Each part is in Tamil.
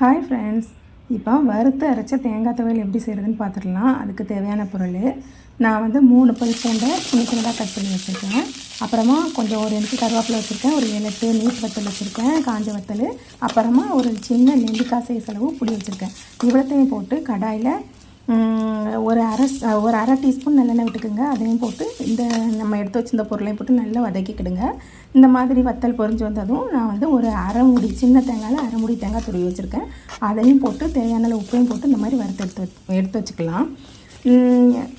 ஹாய் ஃப்ரெண்ட்ஸ் இப்போ வறுத்து அரைச்ச தேங்காய் துவையல் எப்படி செய்கிறதுன்னு பார்த்துடலாம் அதுக்கு தேவையான பொருள். நான் வந்து மூணு பல் பூண்டை சின்ன சின்னதாக கட் பண்ணி வச்சுருக்கேன். அப்புறமா கொஞ்சம் ஒரு இன்ச்சு கருவேப்பிலை வச்சுருக்கேன். ஒரு ஏழு எட்டு நீட் வத்தல் வச்சுருக்கேன். காஞ்ச வத்தல். அப்புறமா ஒரு சின்ன நெல்லிக்காய் சைஸ் அளவு புளி வச்சுருக்கேன். இவ்வளோத்தையும் போட்டு கடாயில் ஒரு அரை ஒரு அரை டீஸ்பூன் நல்லெண்ணெய் விட்டுக்குங்க. அதையும் போட்டு இந்த நம்ம எடுத்து வச்சிருந்த பொருளையும் போட்டு நல்லா வதக்கிக்கிடுங்க. இந்த மாதிரி வத்தல் பொறிஞ்சு வந்ததும் நான் வந்து ஒரு அரை முடி சின்ன தேங்காயில் அரை முடி தேங்காய் துருவி வச்சுருக்கேன். அதையும் போட்டு தேவையான உப்பையும் போட்டு இந்த மாதிரி வறுத்து எடுத்து வச்சு- எடுத்து வச்சுக்கலாம்.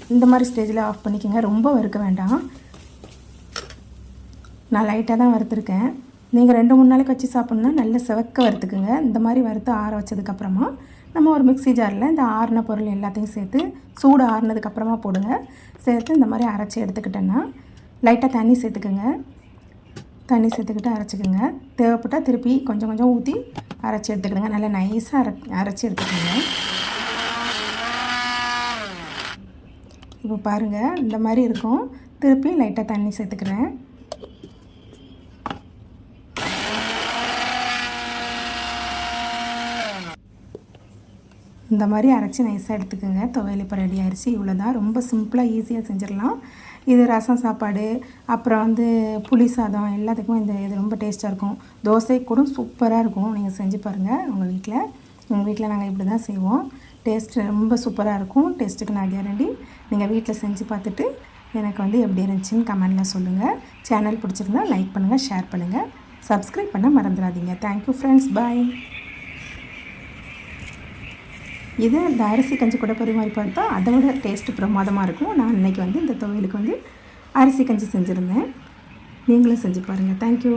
இந்த மாதிரி ஸ்டேஜில் ஆஃப் பண்ணிக்கோங்க. ரொம்ப வறுக்க வேண்டாம். நான் லைட்டாக தான் வறுத்துருக்கேன். நீங்கள் ரெண்டு மூணு நாளைக்கு வச்சு சாப்பிட்ணுன்னா நல்ல செவக்க வறுத்துக்குங்க. இந்த மாதிரி வறுத்து ஆற வச்சதுக்கப்புறமா நம்ம ஒரு மிக்ஸி ஜாரில் இந்த ஆறின பொருள் எல்லாத்தையும் சேர்த்து சூடு ஆறுனதுக்கப்புறமா போடுங்க. சேர்த்து இந்த மாதிரி அரைச்சி எடுத்துக்கிட்டேன்னா லைட்டாக தண்ணி சேர்த்துக்குங்க. தண்ணி சேர்த்துக்கிட்டு அரைச்சிக்கோங்க. தேவைப்பட்டால் திருப்பி கொஞ்சம் கொஞ்சம் ஊற்றி அரைச்சி எடுத்துக்கிடுங்க. நல்லா நைஸாக அரை அரைச்சி எடுத்துக்கோங்க. இப்போ பாருங்கள் இந்த மாதிரி இருக்கும். திருப்பி லைட்டாக தண்ணி சேர்த்துக்கிறேன். இந்த மாதிரி அரைச்சி நைஸாக எடுத்துக்கோங்க. துவையல் இப்போ ரெடி ஆயிடுச்சு இவ்வளோ தான் ரொம்ப சிம்பிளாக ஈஸியாக செஞ்சிடலாம். இது ரசம் சாப்பாடு அப்புறம் வந்து புளி சாதம் எல்லாத்துக்கும் இந்த இது ரொம்ப டேஸ்ட்டாக இருக்கும். தோசை கூட சூப்பராக இருக்கும். நீங்கள் செஞ்சு பாருங்கள் உங்கள் வீட்டில் உங்கள் வீட்டில் நாங்கள் இப்படி தான் செய்வோம். டேஸ்ட் ரொம்ப சூப்பராக இருக்கும். டேஸ்ட்டுக்கு நான் கேரண்டி நீங்கள் வீட்டில் செஞ்சு பார்த்துட்டு எனக்கு வந்து எப்படி இருந்துச்சுன்னு கமெண்டில் சொல்லுங்கள் சேனல் பிடிச்சிருந்தா லைக் பண்ணுங்கள் ஷேர் பண்ணுங்கள் சப்ஸ்கிரைப் பண்ண மறந்துடாதீங்க. தேங்க்யூ ஃப்ரெண்ட்ஸ் பாய் இது இந்த அரிசி கஞ்சி கூட பரிமாறி பார்த்தா அதை விட டேஸ்ட்டு பிரமாதமாக இருக்கும். நான் இன்றைக்கி வந்து இந்த துவையலுக்கு வந்து அரிசி கஞ்சி செஞ்சுருந்தேன். நீங்களும் செஞ்சு பாருங்கள் தேங்க்யூ